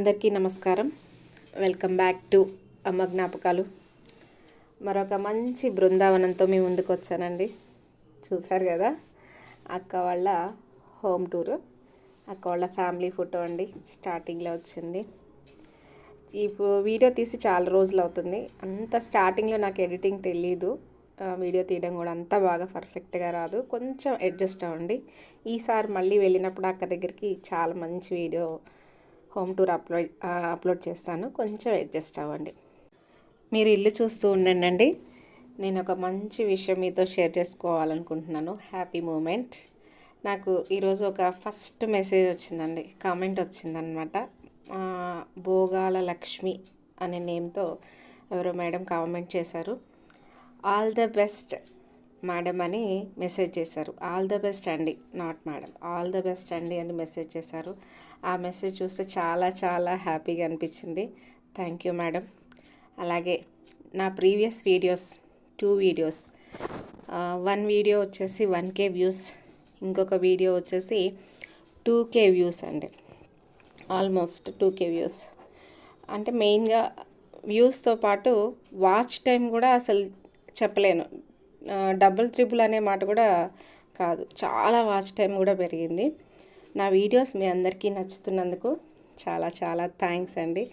అందరికీ నమస్కారం. Welcome back to అమ్మ జ్ఞాపకాలు. మరొక మంచి బృందావనంతో మీ ముందుకు వచ్చానండి. చూశారు కదా? అక్క వాళ్ళ హోమ్ టూర్. అక్క వాళ్ళ ఫ్యామిలీ ఫోటో అండి. స్టార్టింగ్లో వచ్చింది. ఈ వీడియో తీసి చాలా రోజులు అవుతుంది. అంత స్టార్టింగ్లో నాకు ఎడిటింగ్ తెలీదు. వీడియో తీయడం కూడా అంత బాగా పర్ఫెక్ట్గా రాదు. కొంచెం అడ్జస్ట్ అవ్వండి. ఈసారి మళ్ళీ వెళ్ళినప్పుడు అక్క దగ్గరికి చాలా మంచి video home tour upload upload చేస్తాను. కొంచెం అడ్జస్ట్ అవ్వండి. మీరు ఇల్లు చూస్తూ ఉండండి నేను ఒక మంచి విషయం మీతో షేర్ చేసుకోవాలనుకుంటున్నాను. Happy moment. నాకు ఈరోజు ఒక ఫస్ట్ మెసేజ్ వచ్చిందండి. కామెంట్ వచ్చిందనమాట భోగాల లక్ష్మి అనే నేమ్తో ఎవరో మేడం కామెంట్ చేశారు. All the best. మేడం అని మెసేజ్ చేశారు. ఆల్ ద బెస్ట్ అండి. Not madam. All the best అండి అని మెసేజ్ చేశారు. ఆ మెసేజ్ చూస్తే చాలా చాలా హ్యాపీగా అనిపించింది. Thank you madam. అలాగే నా previous videos two videos one video వచ్చేసి వన్ కే వ్యూస్ ఇంకొక వీడియో వచ్చేసి టూ కే వ్యూస్ అండి. Almost two K views. అంటే మెయిన్గా వ్యూస్తో పాటు వాచ్ టైం కూడా అసలు చెప్పలేను. డబుల్ త్రిబుల్ అనే మాట కూడా కాదు. చాలా వాచ్ టైం కూడా పెరిగింది. నా వీడియోస్ మీ అందరికీ నచ్చుతున్నందుకు చాలా చాలా థ్యాంక్స్ అండి.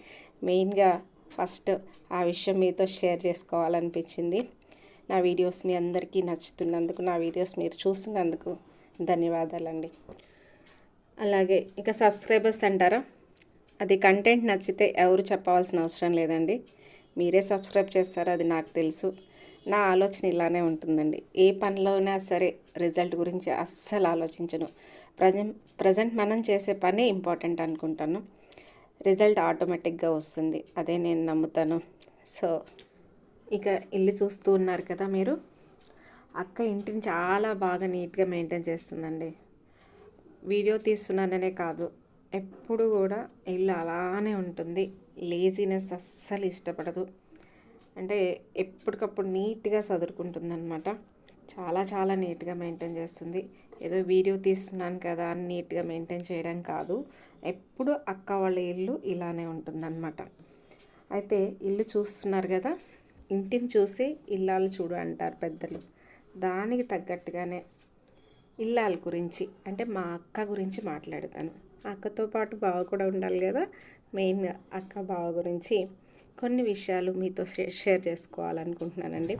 మెయిన్గా ఫస్ట్ ఆ విషయం మీతో షేర్ చేసుకోవాలనిపించింది. నా వీడియోస్ మీ అందరికీ నచ్చుతున్నందుకు నా వీడియోస్ మీరు చూస్తున్నందుకు ధన్యవాదాలండి. అలాగే ఇక సబ్స్క్రైబర్స్ అంటారా? అది కంటెంట్ నచ్చితే ఎవరు చెప్పవలసిన అవసరం లేదండి. మీరే సబ్స్క్రైబ్ చేస్తారో అది నాకు తెలుసు. నా ఆలోచన ఇలానే ఉంటుందండి. ఏ పనిలోనా సరే రిజల్ట్ గురించి అస్సలు ఆలోచించను. ప్రజెంట్ ప్రజెంట్ మనం చేసే పనే ఇంపార్టెంట్ అనుకుంటాను. రిజల్ట్ ఆటోమేటిక్గా వస్తుంది. అదే నేను నమ్ముతాను. సో ఇక ఇల్లు చూస్తూ ఉన్నారు కదా మీరు? అక్క ఇంటిని చాలా బాగా నీట్గా మెయింటైన్ చేస్తుందండి. వీడియో తీస్తున్నాననే కాదు. ఎప్పుడు కూడా ఇల్లు అలానే ఉంటుంది. లేజినెస్ అస్సలు ఇష్టపడదు. అంటే ఎప్పటికప్పుడు నీట్గా చదువుకుంటుంది అనమాట చాలా చాలా నీట్గా మెయింటైన్ చేస్తుంది. ఏదో వీడియో తీస్తున్నాను కదా అని నీట్గా మెయింటైన్ చేయడం కాదు. ఎప్పుడు అక్క వాళ్ళ ఇల్లు ఇలానే ఉంటుందన్నమాట. అయితే ఇల్లు చూస్తున్నారు కదా ఇంటిని చూసి ఇల్లాలు చూడు అంటారు పెద్దలు. దానికి తగ్గట్టుగానే ఇల్లాల గురించి అంటే మా అక్క గురించి మాట్లాడతాను. అక్కతో పాటు బావ కూడా ఉండాలి కదా మెయిన్గా అక్క బావ గురించి. కొన్ని విషయాలు మీతో షేర్ చేసుకోవాలనుకుంటున్నానండి.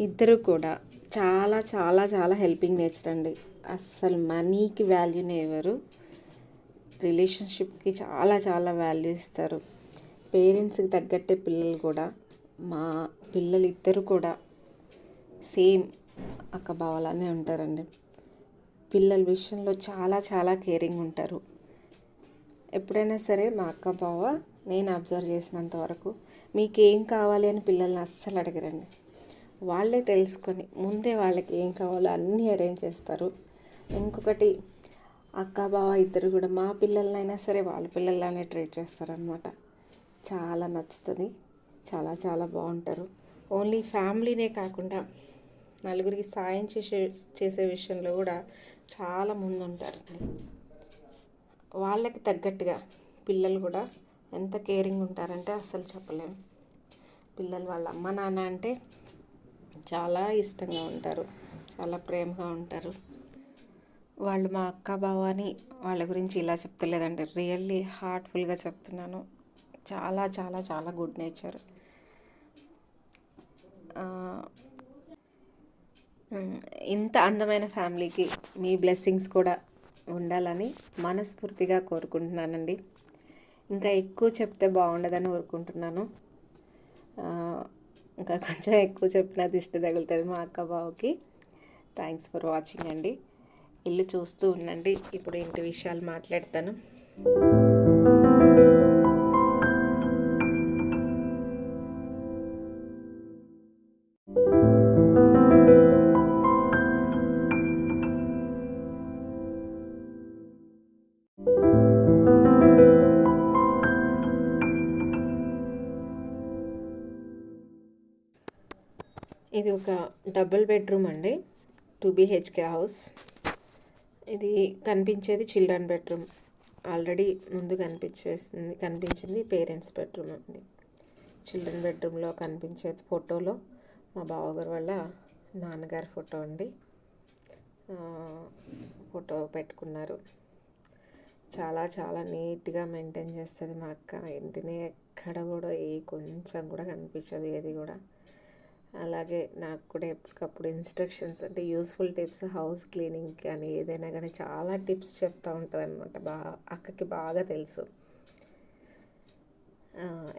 ఇద్దరు కూడా చాలా చాలా చాలా హెల్పింగ్ నేచర్ అండి. అస్సలు మనీకి వాల్యూనే ఇవ్వరు. రిలేషన్షిప్కి చాలా చాలా వాల్యూ ఇస్తారు. పేరెంట్స్కి తగ్గట్టే పిల్లలు కూడా మా పిల్లలు ఇద్దరు కూడా సేమ్ అక్క బావలానే ఉంటారండి. పిల్లల విషయంలో చాలా చాలా కేరింగ్ ఉంటారు. ఎప్పుడైనా సరే మా అక్క బావ నేను అబ్జర్వ్ చేసినంత వరకు మీకు ఏం కావాలి అని పిల్లల్ని అస్సలు అడగరండి. వాళ్ళే తెలుసుకొని ముందే వాళ్ళకి ఏం కావాలో అన్నీ అరేంజ్ చేస్తారు. ఇంకొకటి అక్క బావ ఇద్దరు కూడా మా పిల్లలనైనా సరే వాళ్ళ పిల్లల్లానే ట్రీట్ చేస్తారనమాట చాలా నచ్చుతుంది. చాలా చాలా బాగుంటారు. ఓన్లీ ఫ్యామిలీనే కాకుండా నలుగురికి సాయం చేసే చేసే విషయంలో కూడా చాలా ముందు వాళ్ళకి తగ్గట్టుగా పిల్లలు కూడా ఎంత కేరింగ్ ఉంటారంటే అస్సలు చెప్పలేము పిల్లలు వాళ్ళ అమ్మ నాన్న అంటే చాలా ఇష్టంగా ఉంటారు. చాలా ప్రేమగా ఉంటారు. వాళ్ళు మా అక్క బావ అని వాళ్ళ గురించి ఇలా చెప్తలేదండి. రియల్లీ హార్ట్ఫుల్గా చెప్తున్నాను. చాలా చాలా చాలా గుడ్ నేచర్. ఇంత అందమైన ఫ్యామిలీకి మీ బ్లెస్సింగ్స్ కూడా ఉండాలని మనస్ఫూర్తిగా కోరుకుంటున్నానండి. ఇంకా ఎక్కువ చెప్తే బాగుండదని కోరుకుంటున్నాను ఇంకా కొంచెం ఎక్కువ చెప్పినా దిష్టి తగులుతుంది మా అక్క బావకి. థ్యాంక్స్ ఫర్ వాచింగ్ అండి. ఇల్లు చూస్తూ ఉండండి. ఇప్పుడు ఇంటి విషయాలు మాట్లాడతాను. ఇది ఒక డబుల్ బెడ్రూమ్ అండి. Two BHK house. ఇది కనిపించేది చిల్డ్రన్ బెడ్రూమ్. ఆల్రెడీ ముందు కనిపించేసింది కనిపించింది పేరెంట్స్ బెడ్రూమ్ అండి. చిల్డ్రన్ బెడ్రూమ్లో కనిపించేది ఫోటోలో. మా బావగారు వాళ్ళ నాన్నగారి ఫోటో అండి. ఫోటో పెట్టుకున్నారు. చాలా చాలా నీట్గా మెయింటైన్ చేస్తుంది మా అక్క. ఇంటిని ఎక్కడ కూడా ఏ కొంచెం కూడా కనిపించదు ఏది కూడా. అలాగే నాకు కూడా ఎప్పటికప్పుడు ఇన్స్ట్రక్షన్స్ అంటే యూస్ఫుల్ టిప్స్ హౌస్ క్లీనింగ్ కానీ ఏదైనా కానీ చాలా టిప్స్ చెప్తూ ఉంటుంది అనమాట బాగా అక్కకి బాగా తెలుసు.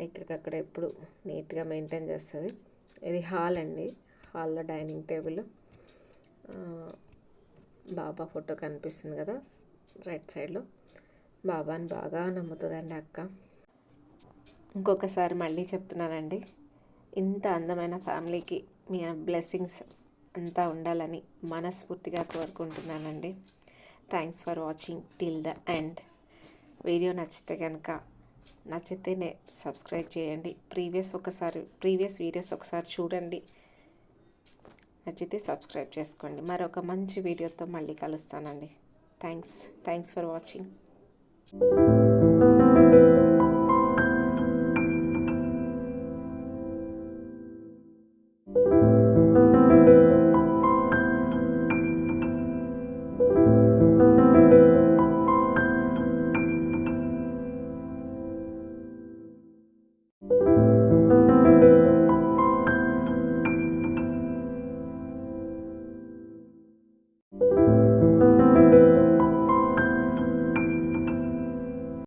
ఇక్కడికక్కడ ఎప్పుడు నీట్గా మెయింటైన్ చేస్తుంది. ఇది హాల్ అండి. హాల్లో డైనింగ్ టేబుల్. బాబా ఫోటో కనిపిస్తుంది కదా రైట్ సైడ్లో బాబాని బాగా నమ్ముతుందండి అక్క. ఇంకొకసారి మళ్ళీ చెప్తున్నానండి. ఇంత అందమైన ఫ్యామిలీకి మీ బ్లెస్సింగ్స్ అంతా ఉండాలని మనస్ఫూర్తిగా కోరుకుంటున్నానండి. Thanks for watching till the end video నచ్చితే కనుక నచ్చితేనే సబ్స్క్రైబ్ చేయండి. ప్రీవియస్ ఒకసారి ప్రీవియస్ వీడియోస్ ఒకసారి చూడండి. నచ్చితే సబ్స్క్రైబ్ చేసుకోండి. మరొక మంచి వీడియోతో మళ్ళీ కలుస్తానండి. Thanks thanks for watching